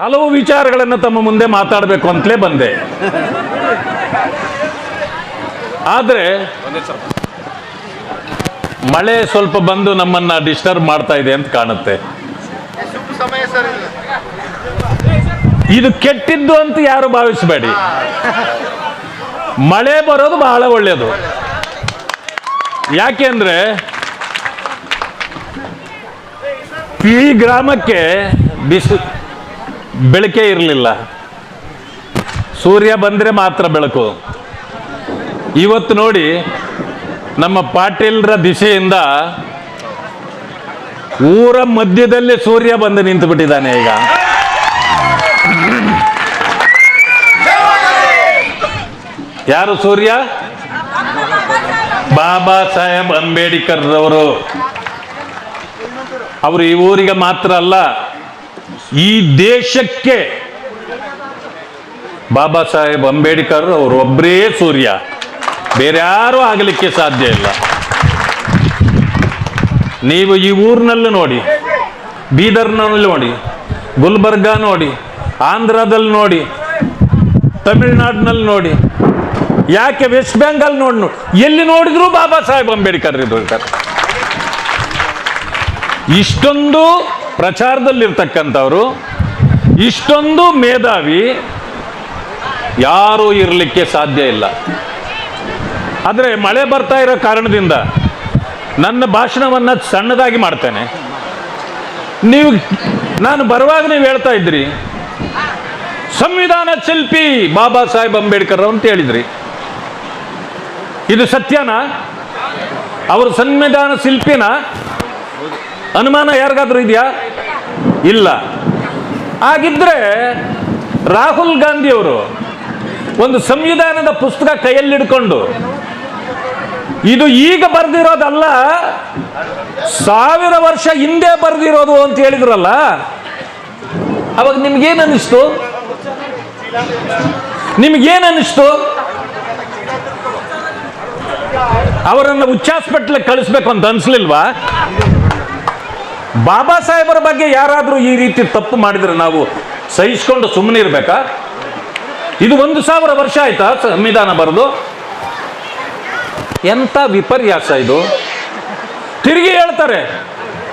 ಹಲವು ವಿಚಾರಗಳನ್ನು ತಮ್ಮ ಮುಂದೆ ಮಾತಾಡಬೇಕು ಅಂತಲೇ ಬಂದೆ. ಆದರೆ ಮಳೆ ಸ್ವಲ್ಪ ಬಂದು ನಮ್ಮನ್ನ ಡಿಸ್ಟರ್ಬ್ ಮಾಡ್ತಾ ಇದೆ ಅಂತ ಕಾಣುತ್ತೆ. ಇದು ಕೆಟ್ಟಿದ್ದು ಅಂತ ಯಾರು ಭಾವಿಸಬೇಡಿ. ಮಳೆ ಬರೋದು ಬಹಳ ಒಳ್ಳೆಯದು ಯಾಕೆಂದ್ರೆ ಈ ಗ್ರಾಮಕ್ಕೆ ಬಿಸಿ ಬೆಳಕೆ ಇರಲಿಲ್ಲ. ಸೂರ್ಯ ಬಂದರೆ ಮಾತ್ರ ಬೆಳಕು. ಇವತ್ತು ನೋಡಿ ನಮ್ಮ ಪಾಟೀಲ್ರ ದಿಶೆಯಿಂದ ಊರ ಮಧ್ಯದಲ್ಲಿ ಸೂರ್ಯ ಬಂದು ನಿಂತು ಬಿಟ್ಟಿದ್ದಾನೆ ಈಗ. ಯಾರು ಸೂರ್ಯ? ಬಾಬಾ ಸಾಹೇಬ್ ಅಂಬೇಡ್ಕರ್ ಅವರು ಅವರು ಈ ಊರಿಗೆ ಮಾತ್ರ ಅಲ್ಲ ಈ ದೇಶಕ್ಕೆ ಬಾಬಾ ಸಾಹೇಬ್ ಅಂಬೇಡ್ಕರ್ ಅವರು ಒಬ್ಬರೇ ಸೂರ್ಯ. ಬೇರೆ ಯಾರು ಆಗಲಿಕ್ಕೆ ಸಾಧ್ಯ ಇಲ್ಲ. ನೀವು ಈ ಊರಿನಲ್ಲಿ ನೋಡಿ, ಬೀದರ್ನಲ್ಲಿ ನೋಡಿ, ಗುಲ್ಬರ್ಗ ನೋಡಿ, ಆಂಧ್ರದಲ್ಲಿ ನೋಡಿ, ತಮಿಳುನಾಡಿನಲ್ಲಿ ನೋಡಿ, ಯಾಕೆ ವೆಸ್ಟ್ ಬೆಂಗಾಲ್ ನೋಡಿ ನೋಡಿ, ಎಲ್ಲಿ ನೋಡಿದ್ರು ಬಾಬಾ ಸಾಹೇಬ್ ಅಂಬೇಡ್ಕರ್ ಇದ್ದಾರೆ ಇಷ್ಟೊಂದು ಪ್ರಚಾರದಲ್ಲಿರ್ತಕ್ಕಂಥವ್ರು, ಇಷ್ಟೊಂದು ಮೇಧಾವಿ ಯಾರೂ ಇರಲಿಕ್ಕೆ ಸಾಧ್ಯ ಇಲ್ಲ. ಆದರೆ ಮಳೆ ಬರ್ತಾ ಇರೋ ಕಾರಣದಿಂದ ನನ್ನ ಭಾಷಣವನ್ನು ಸಣ್ಣದಾಗಿ ಮಾಡ್ತೇನೆ. ನೀವು, ನಾನು ಬರುವಾಗ ನೀವು ಹೇಳ್ತಾ ಇದ್ರಿ, ಸಂವಿಧಾನ ಶಿಲ್ಪಿ ಬಾಬಾ ಸಾಹೇಬ್ ಅಂಬೇಡ್ಕರ್ ಅಂತ ಹೇಳಿದ್ರಿ. ಇದು ಸತ್ಯನಾ? ಅವರು ಸಂವಿಧಾನ ಶಿಲ್ಪಿನ? ಅನುಮಾನ ಯಾರಿಗಾದ್ರೂ ಇದೆಯಾ? ಇಲ್ಲ. ಹಾಗಿದ್ರೆ ರಾಹುಲ್ ಗಾಂಧಿ ಅವರು ಒಂದು ಸಂವಿಧಾನದ ಪುಸ್ತಕ ಕೈಯಲ್ಲಿಡ್ಕೊಂಡು ಇದು ಈಗ ಬರೆದಿರೋದಲ್ಲ, ಸಾವಿರ ವರ್ಷ ಹಿಂದೆ ಬರೆದಿರೋದು ಅಂತ ಹೇಳಿದ್ರಲ್ಲ, ಅವಾಗ ನಿಮ್ಗೇನ್ ಅನ್ನಿಸ್ತು ನಿಮ್ಗೇನ್ ಅನ್ನಿಸ್ತು ಅವರನ್ನು ಉಚ್ಚಾಸ್ಪೆಟ್ಲಿಗೆ ಕಳಿಸ್ಬೇಕು ಅಂತ ಅನ್ಸ್ಲಿಲ್ವಾ? ಬಾಬಾ ಸಾಹೇಬರ ಬಗ್ಗೆ ಯಾರಾದರೂ ಈ ರೀತಿ ತಪ್ಪು ಮಾಡಿದ್ರೆ ನಾವು ಸಹಿಸ್ಕೊಂಡು ಸುಮ್ಮನೆ ಇರ್ಬೇಕಾ? ಇದು ಒಂದು ಸಾವಿರ ವರ್ಷ ಆಯ್ತಾ ಸಂವಿಧಾನ ಬರೆದು? ಎಂಥ ವಿಪರ್ಯಾಸ ಇದು? ತಿರುಗಿ ಹೇಳ್ತಾರೆ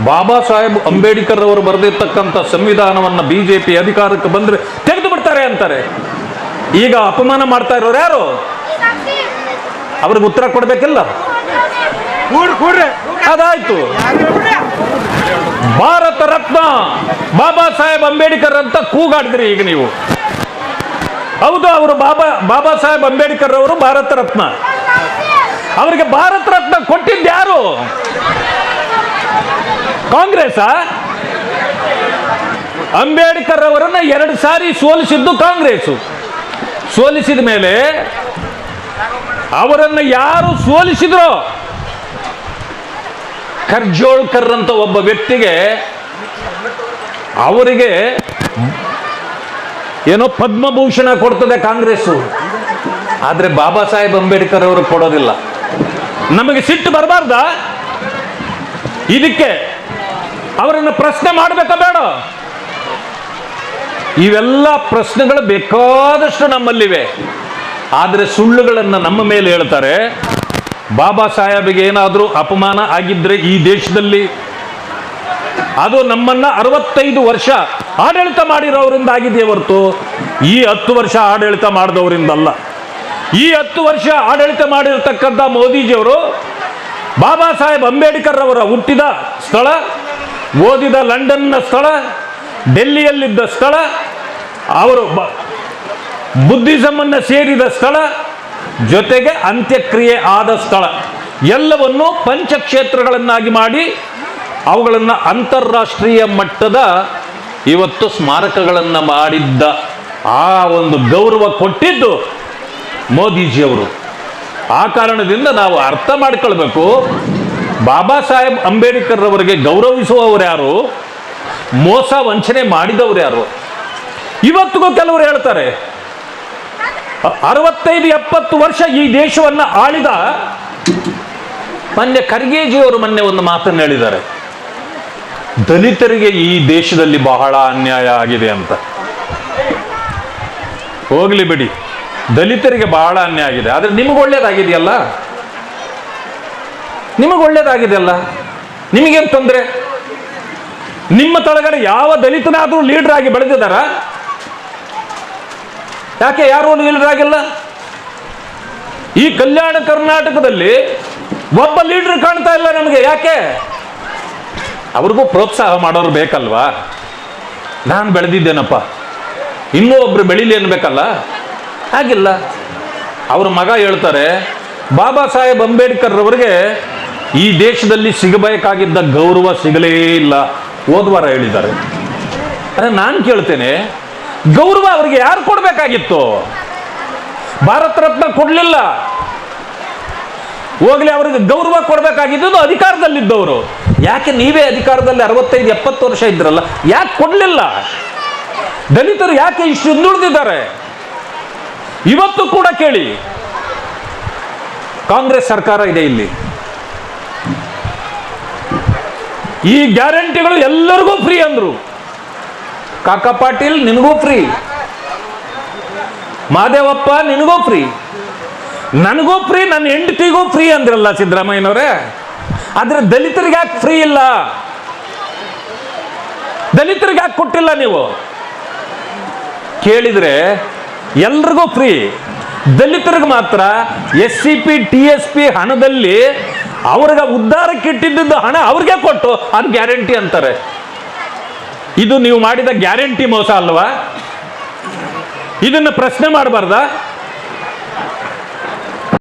ಬಾಬಾ ಸಾಹೇಬ್ ಅಂಬೇಡ್ಕರ್ ಅವರು ಬರೆದಿರ್ತಕ್ಕಂಥ ಸಂವಿಧಾನವನ್ನು ಬಿಜೆಪಿ ಅಧಿಕಾರಕ್ಕೆ ಬಂದ್ರೆ ತೆಗೆದು ಬಿಡ್ತಾರೆ ಅಂತಾರೆ. ಈಗ ಅಪಮಾನ ಮಾಡ್ತಾ ಇರೋರು ಯಾರು? ಅವ್ರಿಗೆ ಉತ್ತರ ಕೊಡಬೇಕಿಲ್ಲ? ಅದಾಯ್ತು. ಭಾರತ ರತ್ನ ಬಾಬಾ ಸಾಹೇಬ್ ಅಂಬೇಡ್ಕರ್ ಅಂತ ಕೂಗಾಡಿದ್ರಿ ಈಗ ನೀವು. ಹೌದು, ಅವರು ಬಾಬಾ ಬಾಬಾ ಸಾಹೇಬ್ ಅಂಬೇಡ್ಕರ್ ಅವರು ಭಾರತ ರತ್ನ. ಅವರಿಗೆ ಭಾರತ ರತ್ನ ಕೊಟ್ಟಿದ್ದು ಯಾರು? ಕಾಂಗ್ರೆಸ್ ಅಂಬೇಡ್ಕರ್ ಅವರನ್ನ ಎರಡು ಸಾರಿ ಸೋಲಿಸಿದ್ದು ಕಾಂಗ್ರೆಸ್ ಸೋಲಿಸಿದ ಮೇಲೆ ಅವರನ್ನು ಯಾರು ಸೋಲಿಸಿದ್ರೋ ಖರ್ಜೋಳ್ಕರ್ ಅಂತ ಒಬ್ಬ ವ್ಯಕ್ತಿಗೆ ಅವರಿಗೆ ಏನೋ ಪದ್ಮಭೂಷಣ ಕೊಡ್ತದೆ ಕಾಂಗ್ರೆಸ್ಸು. ಆದರೆ ಬಾಬಾ ಸಾಹೇಬ್ ಅಂಬೇಡ್ಕರ್ ಅವರು ಕೊಡೋದಿಲ್ಲ. ನಮಗೆ ಸಿಟ್ಟು ಬರಬಾರ್ದ? ಇದಕ್ಕೆ ಅವರನ್ನು ಪ್ರಶ್ನೆ ಮಾಡಬೇಕಾ ಬೇಡ? ಇವೆಲ್ಲ ಪ್ರಶ್ನೆಗಳು ಬೇಕಾದಷ್ಟು ನಮ್ಮಲ್ಲಿವೆ. ಆದರೆ ಸುಳ್ಳುಗಳನ್ನು ನಮ್ಮ ಮೇಲೆ ಹೇಳ್ತಾರೆ. ಬಾಬಾ ಸಾಹೇಬಿಗೆ ಏನಾದರೂ ಅಪಮಾನ ಆಗಿದ್ರೆ ಈ ದೇಶದಲ್ಲಿ ಅದು ನಮ್ಮನ್ನ ಅರವತ್ತೈದು ವರ್ಷ ಆಡಳಿತ ಮಾಡಿರೋರಿಂದ ಆಗಿದೆಯೇ ಹೊರತು ಈ ಹತ್ತು ವರ್ಷ ಆಡಳಿತ ಮಾಡಿದವರಿಂದಲ್ಲ. ಈ ಹತ್ತು ವರ್ಷ ಆಡಳಿತ ಮಾಡಿರತಕ್ಕಂಥ ಮೋದಿಜಿಯವರು ಬಾಬಾ ಸಾಹೇಬ್ ಅಂಬೇಡ್ಕರ್ ಅವರ ಹುಟ್ಟಿದ ಸ್ಥಳ, ಓದಿದ ಲಂಡನ್ನ ಸ್ಥಳ, ಡೆಲ್ಲಿಯಲ್ಲಿದ್ದ ಸ್ಥಳ, ಅವರು ಬುದ್ಧಿಸಮನ್ನು ಸೇರಿದ ಸ್ಥಳ ಜೊತೆಗೆ ಅಂತ್ಯಕ್ರಿಯೆ ಆದ ಸ್ಥಳ. ಎಲ್ಲವನ್ನು ಪಂಚಕ್ಷೇತ್ರಗಳನ್ನಾಗಿ ಮಾಡಿ ಅವುಗಳನ್ನು ಅಂತಾರಾಷ್ಟ್ರೀಯ ಮಟ್ಟದ ಇವತ್ತು ಸ್ಮಾರಕಗಳನ್ನು ಮಾಡಿದ್ದ ಆ ಒಂದು ಗೌರವ ಕೊಟ್ಟಿದ್ದು ಮೋದಿಜಿಯವರು. ಆ ಕಾರಣದಿಂದ ನಾವು ಅರ್ಥ ಮಾಡ್ಕೊಳ್ಬೇಕು. ಬಾಬಾ ಸಾಹೇಬ್ ಅಂಬೇಡ್ಕರ್ ಅವರಿಗೆ ಗೌರವಿಸುವವರು ಯಾರು? ಮೋಸ ವಂಚನೆ ಮಾಡಿದವರು ಯಾರು? ಇವತ್ತಿಗೂ ಕೆಲವರು ಹೇಳ್ತಾರೆ ಅರವತ್ತೈದು, ಎಪ್ಪತ್ತು ವರ್ಷ ಈ ದೇಶವನ್ನ ಆಳಿದ ಮೊನ್ನೆ ಖರ್ಗೆಜಿಯವರು ಮೊನ್ನೆ ಒಂದು ಮಾತನ್ನು ಹೇಳಿದ್ದಾರೆ. ದಲಿತರಿಗೆ ಈ ದೇಶದಲ್ಲಿ ಬಹಳ ಅನ್ಯಾಯ ಆಗಿದೆ ಅಂತ. ಹೋಗ್ಲಿ ಬಿಡಿ. ದಲಿತರಿಗೆ ಬಹಳ ಅನ್ಯಾಯ ಆಗಿದೆ. ಆದ್ರೆ ನಿಮಗೆ ಒಳ್ಳೇದಾಗಿದೆಯಲ್ಲ? ನಿಮಗೆ ಒಳ್ಳೇದಾಗಿದೆಯಲ್ಲ? ನಿಮಗೇನು ತೊಂದರೆ? ನಿಮ್ಮ ತಳಗಡೆ ಯಾವ ದಲಿತನಾದರೂ ಲೀಡರ್ ಆಗಿ ಬೆಳೆದಿದ್ದಾರ? ಯಾಕೆ ಯಾರು ಲೀಡರ್ ಈ ಕಲ್ಯಾಣ ಕರ್ನಾಟಕದಲ್ಲಿ ಒಬ್ಬ ಲೀಡರ್ ಕಾಣ್ತಾ ಇಲ್ಲ ನಮಗೆ, ಯಾಕೆ? ಅವ್ರಿಗೂ ಪ್ರೋತ್ಸಾಹ ಮಾಡೋರು ಬೇಕಲ್ವಾ? ನಾನು ಬೆಳೆದಿದ್ದೇನಪ್ಪ. ಇನ್ನೂ ಒಬ್ರು ಬೆಳೀಲಿ ಅನ್ಬೇಕಲ್ಲ? ಹಾಗಿಲ್ಲ. ಅವ್ರ ಮಗ ಹೇಳ್ತಾರೆ, ಬಾಬಾ ಸಾಹೇಬ್ ಅಂಬೇಡ್ಕರ್ ಅವರಿಗೆ ಈ ದೇಶದಲ್ಲಿ ಸಿಗಬೇಕಾಗಿದ್ದ ಗೌರವ ಸಿಗಲೇ ಇಲ್ಲ, ಹೋದ್ವಾರ ಹೇಳಿದ್ದಾರೆ. ಅರೆ ನಾನು ಕೇಳ್ತೇನೆ ಗೌರವ ಅವರಿಗೆ ಯಾರು ಕೊಡಬೇಕಾಗಿತ್ತು? ಭಾರತ ರತ್ನ ಕೊಡಲಿಲ್ಲ. ಹೋಗ್ಲಿ ಅವರಿಗೆ ಗೌರವ ಕೊಡಬೇಕಾಗಿದ್ದು ಅಧಿಕಾರದಲ್ಲಿದ್ದವರು. ಯಾಕೆ ನೀವೇ ಅಧಿಕಾರದಲ್ಲಿ ಅರವತ್ತೈದು, ಎಪ್ಪತ್ತು ವರ್ಷ ಇದ್ರಲ್ಲ? ಯಾಕೆ ಕೊಡಲಿಲ್ಲ? ದಲಿತರು ಯಾಕೆ ಇಷ್ಟು ಹಿಂದುಳಿದಿದ್ದಾರೆ ಇವತ್ತು ಕೂಡ ಕೇಳಿ. ಕಾಂಗ್ರೆಸ್ ಸರ್ಕಾರ ಇದೆ ಇಲ್ಲಿ. ಈ ಗ್ಯಾರಂಟಿಗಳು ಎಲ್ಲರಿಗೂ ಫ್ರೀ ಅಂದ್ರು. ಕಾಕಾ ಪಾಟೀಲ್, ನಿನಗೂ ಫ್ರೀ ಮಾದೇವಪ್ಪ, ನಿನಗೂ ಫ್ರೀ ನನಗೂ ಫ್ರೀ ನನ್ನ ಹೆಂಡತಿಗೂ ಫ್ರೀ ಅಂದ್ರಲ್ಲ ಸಿದ್ದರಾಮಯ್ಯನವ್ರೆ. ಆದ್ರೆ ದಲಿತರಿಗೆ ಯಾಕೆ ಫ್ರೀ ಇಲ್ಲ? ದಲಿತರಿಗೆ ಯಾಕೆ ಕೊಟ್ಟಿಲ್ಲ ನೀವು? ಕೇಳಿದ್ರೆ ಎಲ್ರಿಗೂ ಫ್ರೀ ದಲಿತರಿಗೆ ಮಾತ್ರ S C P T S P ಹಣದಲ್ಲಿ ಅವ್ರಿಗೆ ಉದ್ಧಾರಕ್ಕೆ ಇಟ್ಟಿದ್ದ ಹಣ ಅವ್ರಿಗೆ ಕೊಟ್ಟು ಅದು ಗ್ಯಾರಂಟಿ ಅಂತಾರೆ. ಇದು ನೀವು ಮಾಡಿದ ಗ್ಯಾರಂಟಿ ಮೋಸ ಅಲ್ವಾ? ಇದನ್ನು ಪ್ರಶ್ನೆ ಮಾಡಬಾರ್ದಾ?